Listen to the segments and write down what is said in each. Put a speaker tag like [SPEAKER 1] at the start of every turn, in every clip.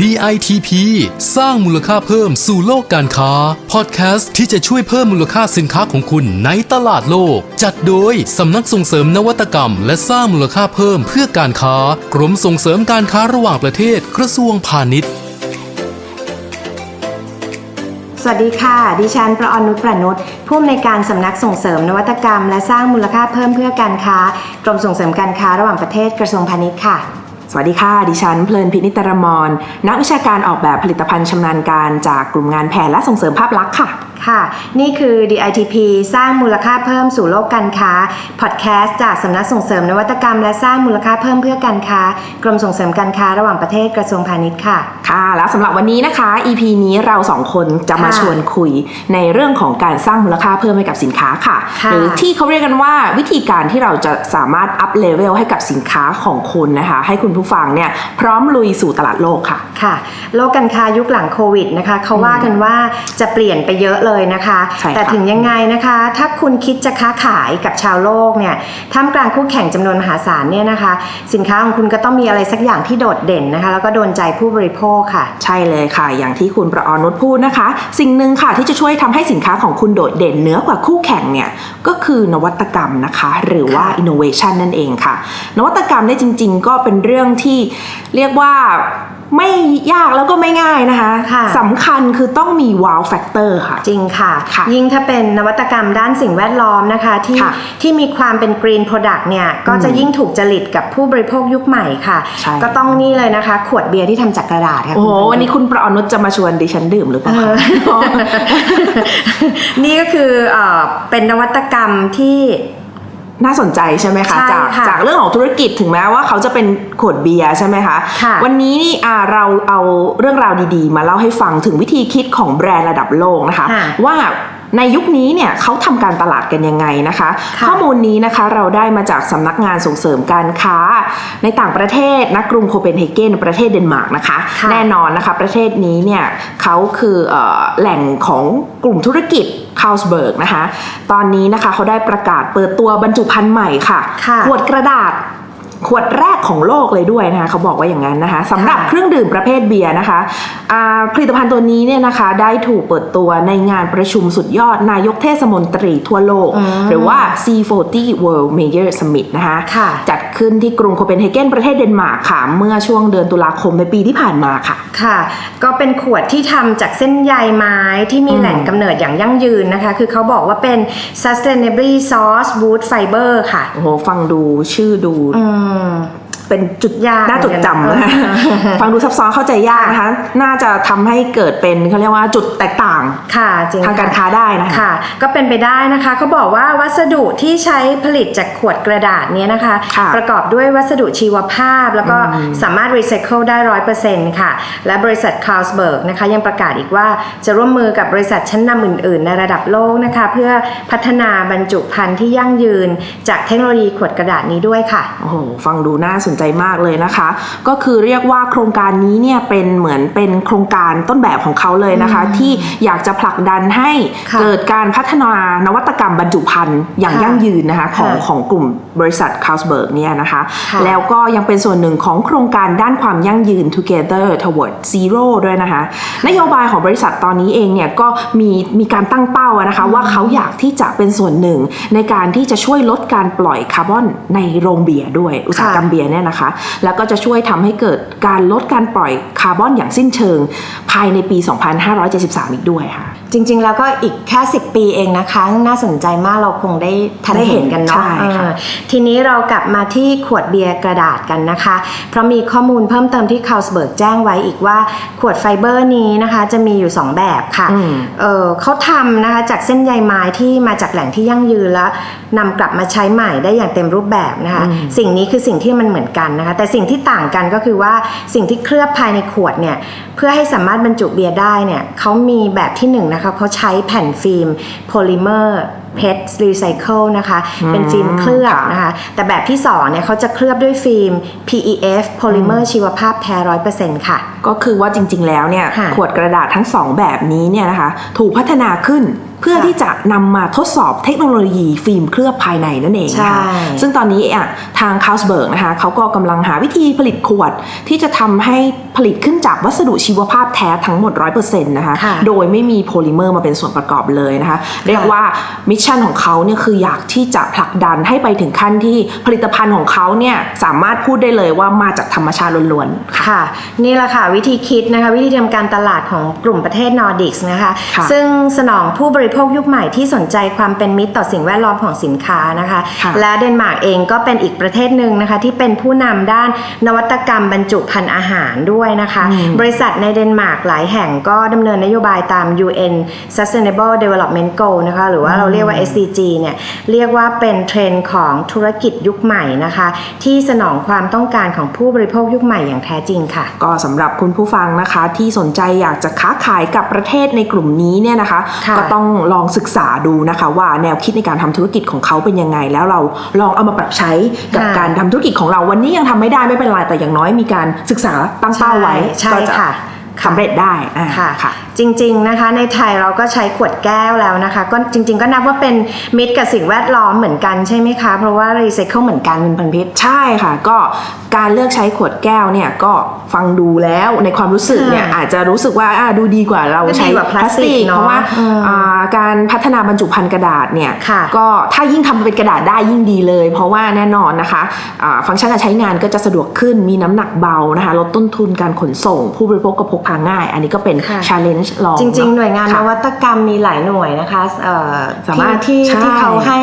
[SPEAKER 1] DITP สร้างมูลค่าเพิ่มสู่โลกการค้า พอดแคสต์ที่จะช่วยเพิ่มมูลค่าสินค้าของคุณในตลาดโลก จัดโดยสำนักส่งเสริมนวัตกรรม และสร้างมูลค่าเพิ่มเพื่อการค้า กรมส่งเสริมการค้าระหว่างประเทศกระทรวงพาณิชย์
[SPEAKER 2] สวัสดีค่ะ ดิฉันประอนุชประนุชผู้อำนวยการสำนักส่งเสริมนวัตกรรม และสร้างมูลค่าเพิ่มเพื่อการค้า กรมส่งเสริมการค้าระหว่างประเทศกระทรวงพาณิชย์ค่ะ
[SPEAKER 3] สวัสดีค่ะ ดิฉันเพลินพินิตรมร นักวิชาการออกแบบผลิตภัณฑ์ชำนาญการจากกลุ่มงานแผนและส่งเสริมภาพลักษณ์ค่ะ
[SPEAKER 2] ค่ะ นี่คือ DITP สร้างมูลค่าเพิ่มสู่โลกการค้า พอดแคสต์จากสำนักส่งเสริมนวัตกรรม และสร้างมูลค่าเพิ่มเพื่อการค้า กรมส่งเสริมการค้าระหว่างประเทศกระทรวงพาณิชย์ค่ะ
[SPEAKER 3] ค่ะ แล้วสำหรับวันนี้นะคะ EP นี้เราสองคนจะมา
[SPEAKER 2] ค่ะ
[SPEAKER 3] ชวนคุยในเรื่องของการสร้างมูลค่าเพิ่มให้กับสินค้าค่ะ
[SPEAKER 2] ค่ะ
[SPEAKER 3] หรือที่เขาเรียกกันว่าวิธีการที่เราจะสามารถอัพเลเวลให้กับสินค้าของคุณนะคะ ให้คุณผู้ฟังเนี่ยพร้อมลุยสู่ตลาดโลกค่ะ
[SPEAKER 2] ค่ะ โลกการค้ายุคหลังโควิดนะคะเขาว่ากันว่าจะเปลี่ยนไปเยอะเลยนะคะ
[SPEAKER 3] ใช่ค่ะ
[SPEAKER 2] แต่ถึงยังไงนะคะ ถ้าคุณคิดจะค้าขายกับชาวโลกเนี่ยท่ามกลางคู่แข่งจำนวนมหาศาลเนี่ยนะคะ สินค้าของคุณก็ต้องมีอะไรสักอย่างที่โดดเด่นนะคะ แล้วก็โดนใจผู้บริโภคค่ะ
[SPEAKER 3] ใช่เลยค่ะ อย่างที่คุณประออนุชพูดนะคะ สิ่งหนึ่งค่ะที่จะช่วยทำให้สินค้าของคุณโดดเด่นเหนือกว่าคู่แข่งเนี่ยก็คือนวัตกรรมนะคะ หรือว่า
[SPEAKER 2] ค่ะ
[SPEAKER 3] innovation นั่นเองค่ะ นวัตกรรมเนี่ยจริง ๆ ก็เป็นเรื่องที่เรียกว่า ไม่ยากแล้วก็ไม่ง่ายนะคะ
[SPEAKER 2] ค่ะ
[SPEAKER 3] สำคัญคือต้องมี wow factor ค่ะ
[SPEAKER 2] จริงค่ะ
[SPEAKER 3] ค่ะ
[SPEAKER 2] ยิ่งถ้าเป็นนวัตกรรมด้านสิ่งแวดล้อมนะคะที่
[SPEAKER 3] ค่ะ
[SPEAKER 2] ที่มีความเป็น green product เนี่ยก็จะยิ่งถูกจริตกับผู้บริโภคยุคใหม่ค่ะ
[SPEAKER 3] ใช่
[SPEAKER 2] ก็ต้องนี่เลยนะคะ ขวดเบียร์ที่ทำจากกระดาษค่ะ
[SPEAKER 3] โอ้โห
[SPEAKER 2] คุณ
[SPEAKER 3] วันนี้คุณประออนุชจะมาชวนดิฉันดื่มหรือเปล่าคะ
[SPEAKER 2] นี่ก็คือเอ่อเป็นนวัตกรรมที่
[SPEAKER 3] น่าสนใจใช่ไหมคะ
[SPEAKER 2] ใช่
[SPEAKER 3] จาก
[SPEAKER 2] ค่ะ
[SPEAKER 3] จากเรื่องของธุรกิจถึงแม้ว่าเขาจะเป็นขวดเบียร์ใช่ไหมคะ
[SPEAKER 2] ค่ะ
[SPEAKER 3] วันนี้นี่อ่าเราเอาเรื่องราวดีๆ มาเล่าให้ฟังถึงวิธีคิดของแบรนด์ระดับโลกนะคะ
[SPEAKER 2] ค่ะ
[SPEAKER 3] ว่า ในยุคนี้เนี่ยเขาทำการตลาดกันยังไงนะคะ
[SPEAKER 2] ค่ะ
[SPEAKER 3] ข้อมูลนี้นะคะเราได้มาจากสำนักงานส่งเสริมการค้า ในต่างประเทศนะกรุงโคเปนเฮเกนประเทศเดนมาร์กนะคะ
[SPEAKER 2] ค่ะ
[SPEAKER 3] แน่นอนนะคะประเทศนี้เนี่ยเขาคือเออแหล่งของกลุ่มธุรกิจคาลสเบิร์กนะคะ ตอนนี้นะคะเขาได้ประกาศเปิดตัวบรรจุภัณฑ์ใหม่ค่ะ
[SPEAKER 2] ค่ะ
[SPEAKER 3] ขวดกระดาษ ขวดแรกของโลกเลยด้วยนะคะเขาบอกว่าอย่างนั้นนะคะสำหรับ
[SPEAKER 2] ค่ะ
[SPEAKER 3] เครื่องดื่มประเภทเบียร์นะคะอ่าผลิตภัณฑ์ตัวนี้เนี่ยนะคะ ได้ถูกเปิดตัวในงานประชุมสุดยอดนายกเทศมนตรีทั่วโลก
[SPEAKER 2] อืม
[SPEAKER 3] หรือว่า C40 World Major Summit นะคะ
[SPEAKER 2] ค่ะ
[SPEAKER 3] จัดขึ้นที่กรุงโคเปนเฮเกนประเทศเดนมาร์กค่ะ เมื่อช่วงเดือนตุลาคมในปีที่ผ่านมาค่ะ
[SPEAKER 2] ค่ะ ก็เป็นขวดที่ทำจากเส้นใยไม้ที่มี
[SPEAKER 3] อืม
[SPEAKER 2] แหล่งกำเนิดอย่างยั่งยืนนะคะ คือเขาบอกว่าเป็น sustainably sourced wood fiber ค่ะ
[SPEAKER 3] โอ้โหฟังดูชื่อดู
[SPEAKER 2] อืม
[SPEAKER 3] เป็นจุด
[SPEAKER 2] ยาก
[SPEAKER 3] น่าจดจำ
[SPEAKER 2] เหมื
[SPEAKER 3] นะ
[SPEAKER 2] อนกั
[SPEAKER 3] คะ
[SPEAKER 2] น
[SPEAKER 3] ฟังดูซับซ้อนเข้าใจยากนะคะ น่าจะทำให้เกิดเป็นเขาเรียกว่าจุดแตกต่าง
[SPEAKER 2] ค่ะจริง
[SPEAKER 3] ทางการ
[SPEAKER 2] ค่ะ
[SPEAKER 3] ค้าได้นะคะ
[SPEAKER 2] ค่ะก็เป็นไปได้นะคะเขาบอกว่าวัสดุที่ใช้ผลิตจากขวดกระดาษเนี้ยนะคะ
[SPEAKER 3] ค่ะ
[SPEAKER 2] ประกอบด้วยวัสดุชีวภาพ แล้วก็สามารถรีไซเคิลได้ร้อยเปอร์เซ็นต์ค่ะ และบริษัทคาร์ลสเบิร์กนะคะยังประกาศอีกว่าจะร่วมมือกับบริษัทชั้นนำอื่น ๆ ในระดับโลกนะคะ เพื่อพัฒนาบรรจุภัณฑ์ที่ยั่งยืน จากเทคโนโลยีขวดกระดาษนี้ด้วยค่ะ
[SPEAKER 3] โอ้โหฟังดูน่าสนใจมากเลยนะคะ ก็คือเรียกว่าโครงการนี้เนี่ยเป็นเหมือนเป็นโครงการต้นแบบของเขาเลยนะคะ ที่อยากจะผลักดันให้
[SPEAKER 2] ค่ะ
[SPEAKER 3] เกิดการพัฒนานวัตกรรมบรรจุภัณฑ์อย่าง
[SPEAKER 2] ค่ะ
[SPEAKER 3] ยั่งยืนนะคะของ
[SPEAKER 2] ค่ะ
[SPEAKER 3] ของกลุ่มบริษัทคา l สเบิร์กเนี่ยนะคะ
[SPEAKER 2] ค่ะ
[SPEAKER 3] แล้วก็ยังเป็นส่วนหนึ่งของโครงการด้านความยั่งยืน Together Toward Zero ด้วยนะคะ นโยบายของบริษัทตอนนี้เองเนี่ยก็มีมีการตั้งเป้าอะนะคะว่าเขาอยากที่จะเป็นส่วนหนึ่งในการที่จะช่วยลดการปล่อยคาร์บอนในโรงเบียร์ด้วยอุตสาหกรรมเบียร์เนี่ยนะคะ แล้วก็จะช่วยทำให้เกิดการลดการปล่อยคาร์บอนอย่างสิ้นเชิง ภายในปี 2573 อีกด้วยค่ะ
[SPEAKER 2] จริง ๆ แล้วก็อีกแค่ 10 ปีเองนะคะ น่าสนใจมากเราคงได้ทัน
[SPEAKER 3] ได้เห็
[SPEAKER 2] เห็น
[SPEAKER 3] น
[SPEAKER 2] กันเนาะ
[SPEAKER 3] ใช่ค่ะ
[SPEAKER 2] เออทีนี้เรากลับมาที่ขวดเบียร์กระดาษกันนะคะ เพราะมีข้อมูลเพิ่มเติมที่คา l สเบิร์กแจ้งไว้อีกว่าขวดไฟเบอร์นี้นะคะจะมีอยู่ 2 แบบค่ะ
[SPEAKER 3] อืม
[SPEAKER 2] เออเขาทำนะคะจากเส้นใยไม้ที่มาจากแหล่งที่ยั่งยืนแล้วนำกลับมาใช้ใหม่ได้อย่างเต็มรูปแบบนะคะสิ่งนี้คือสิ่งที่มันเหมือนกันนะคะแต่สิ่งที่ต่างกันก็คือว่าสิ่งที่เคลือบภายในขวดเนี่ยเพื่อให้สามารถบรรจุเบียร์ได้เนี่ยเขามีแบบที่หนึ่งนะคะเขาใช้แผ่นฟิล์มโพลิเมอร์เพชรรีไซเคิลนะคะเป็นฟิล์มเคลือบ
[SPEAKER 3] ค่ะ
[SPEAKER 2] นะคะแต่แบบที่สองเนี่ยเขาจะเคลือบด้วยฟิล์ม PEF โพลิเมอร์ชีวภาพแท้ร้อยเปอร์เซ็นต์ค่ะ
[SPEAKER 3] ก็คือว่าจริงๆแล้วเนี่ย
[SPEAKER 2] ค่ะ
[SPEAKER 3] ขวดกระดาษทั้งสองแบบนี้เนี่ยนะคะถูกพัฒนาขึ้น เพื่อที่จะนำมาทดสอบเทคโนโลยีฟิล์มเคลือบภายในนั่นเองนะคะ
[SPEAKER 2] ใช่
[SPEAKER 3] ซึ่งตอนนี้อะทางคาสเบิร์กนะคะเขาก็กำลังหาวิธีผลิตขวด ที่จะทำให้ผลิตขึ้นจากวัสดุชีวภาพแท้ทั้งหมด 100%นะคะ
[SPEAKER 2] ค่ะ
[SPEAKER 3] โดยไม่มีโพลิเมอร์มาเป็นส่วนประกอบเลยนะคะ เรียกว่ามิชชั่นของเขาเนี่ยคืออยากที่จะผลักดันให้ไปถึงขั้นที่ผลิตภัณฑ์ของเขาเนี่ยสามารถพูดได้เลยว่ามาจากธรรมชาติล้วนๆ ค่ะ
[SPEAKER 2] ค่ะนี่แหละค่ะวิธีคิดนะคะวิธีทำการตลาดของกลุ่มประเทศนอร์ดิกส์นะคะ
[SPEAKER 3] ค่ะ
[SPEAKER 2] ซึ่งสนองผู้บริโภคยุคใหม่ที่สนใจความเป็นมิตรต่อสิ่งแวดล้อมของสินค้านะคะ
[SPEAKER 3] ค่ะ
[SPEAKER 2] และเดนมาร์กเองก็เป็นอีกประเทศหนึ่งนะคะที่เป็นผู้นำด้านนวัตกรรมบรรจุภัณฑ์อาหารด้วยนะคะ บริษัทในเดนมาร์กหลายแห่งก็ดำเนินนโยบายตาม UN Sustainable Development Goal นะคะหรือว่าเราเรียกว่า SDG เนี่ยเรียกว่าเป็นเทรนด์ของธุรกิจยุคใหม่นะคะ ที่สนองความต้องการของผู้บริโภคยุคใหม่อย่างแท้จริงค่ะ
[SPEAKER 3] ก็สำหรับคุณผู้ฟังนะคะที่สนใจอยากจะค้าขายกับประเทศในกลุ่มนี้เนี่ยนะคะ
[SPEAKER 2] ค่ะ
[SPEAKER 3] ก็ต้องลองศึกษาดูนะคะ ว่าแนวคิดในการทำธุรกิจของเขาเป็นยังไง แล้วเราลองเอามาปรับใช้กับ
[SPEAKER 2] ค่ะ
[SPEAKER 3] การทำธุรกิจของเราวันนี้ยังทำไม่ได้ไม่เป็นไรแต่อย่างน้อยมีการศึกษาตั้งเป้าไว้
[SPEAKER 2] ใช่
[SPEAKER 3] ก็จะ
[SPEAKER 2] ค่ะ
[SPEAKER 3] สำเร็จได้อ่า
[SPEAKER 2] ค่ะ
[SPEAKER 3] ค่ะ
[SPEAKER 2] จริงๆนะคะ ในไทยเราก็ใช้ขวดแก้วแล้วนะคะ ก็จริง ๆ ก็นับว่าเป็นมิตรกับสิ่งแวดล้อมเหมือนกันใช่ไหมคะ เพราะว่ารีไซเคิลเหมือนกันคุณพันพิษ
[SPEAKER 3] ใช่ค่ะ ก็การเลือกใช้ขวดแก้วเนี่ยก็ฟังดูแล้วในความรู้สึกเนี่ย
[SPEAKER 2] ค่ะ
[SPEAKER 3] อาจจะรู้สึกว่าอ่าดูดีกว่าเรา
[SPEAKER 2] ก็ดี
[SPEAKER 3] ใช้
[SPEAKER 2] กว่าพลาสติก
[SPEAKER 3] เพราะว่า
[SPEAKER 2] เนอะอืม
[SPEAKER 3] อ่าการพัฒนาบรรจุภัณฑ์กระดาษเนี่ย
[SPEAKER 2] ค่ะ
[SPEAKER 3] ก็ถ้ายิ่งทำเป็นกระดาษได้ยิ่งดีเลย เพราะว่าแน่นอนนะคะอ่าฟังก์ชันการใช้งานก็จะสะดวกขึ้นมีน้ำหนักเบานะคะลดต้นทุนการขนส่ง ผู้บริโภคก็พกพาง่าย อันนี้ก็เป็น
[SPEAKER 2] ค่ะ
[SPEAKER 3] challenge ลอง
[SPEAKER 2] จริง ๆ หน่วยงานน
[SPEAKER 3] ค่ะ
[SPEAKER 2] วัตกรรมมีหลายหน่วยนะคะเอ่อ
[SPEAKER 3] สามารถ
[SPEAKER 2] ที่
[SPEAKER 3] ใช่
[SPEAKER 2] ที่ที่เขาให้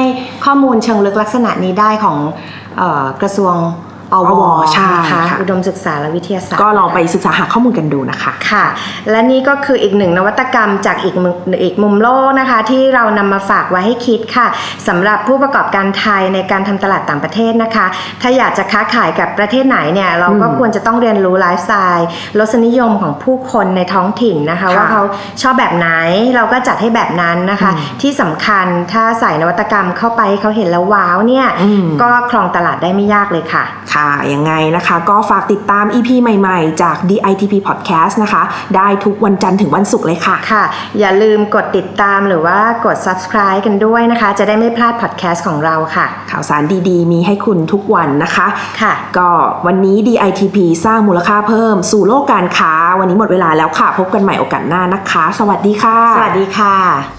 [SPEAKER 2] ข้อมูลเชิงลึกลักษณะนี้ได้ของเอ่อกระทรวง อ
[SPEAKER 3] อ
[SPEAKER 2] ว
[SPEAKER 3] วใช่
[SPEAKER 2] นะคะ
[SPEAKER 3] ค่ะ
[SPEAKER 2] อุดมศึกษาและวิทยาศาสตร์
[SPEAKER 3] ก็ลองไปศึกษาหาข้อมูลกันดูนะคะ
[SPEAKER 2] ค่ะ และนี่ก็คืออีกหนึ่งนวัตกรรมจากอีกมุมอีกมุมโลกนะคะ ที่เรานำมาฝากไว้ให้คิดค่ะสำหรับผู้ประกอบการไทยในการทำตลาดต่างประเทศนะคะ ถ้าอยากจะค้าขายกับประเทศไหนเนี่ยเราก็
[SPEAKER 3] อืม
[SPEAKER 2] ควรจะต้องเรียนรู้ไลฟ์สไตล์รสนิยมของผู้คนในท้องถิ่นนะคะ
[SPEAKER 3] ค่ะ
[SPEAKER 2] ว่าเขาชอบแบบไหนเราก็จัดให้แบบนั้นนะคะ ที่สำคัญถ้าใส่นวัตกรรมเข้าไปให้เขาเห็นแล้วว้าวเนี่ย
[SPEAKER 3] อืม
[SPEAKER 2] ก็ครองตลาดได้ไม่ยากเลยค่ะ
[SPEAKER 3] ค่ะยังไงนะคะ ก็ฝากติดตาม EP ใหม่ๆ จาก DITP Podcast นะคะ ได้ทุกวันจันทร์ถึงวันศุกร์เลยค่ะ
[SPEAKER 2] ค่ะ อย่าลืมกดติดตามหรือว่ากด subscribe กันด้วยนะคะ จะได้ไม่พลาดพอดแคสต์ของเราค่ะ
[SPEAKER 3] ข่าวสารดีๆ มีให้คุณทุกวันนะคะ
[SPEAKER 2] ค่ะ
[SPEAKER 3] ก็วันนี้ DITP สร้างมูลค่าเพิ่มสู่โลกการค้า วันนี้หมดเวลาแล้วค่ะ พบกันใหม่โอกาสหน้านะคะ สวัสดีค่ะ
[SPEAKER 2] สวัสดีค่ะ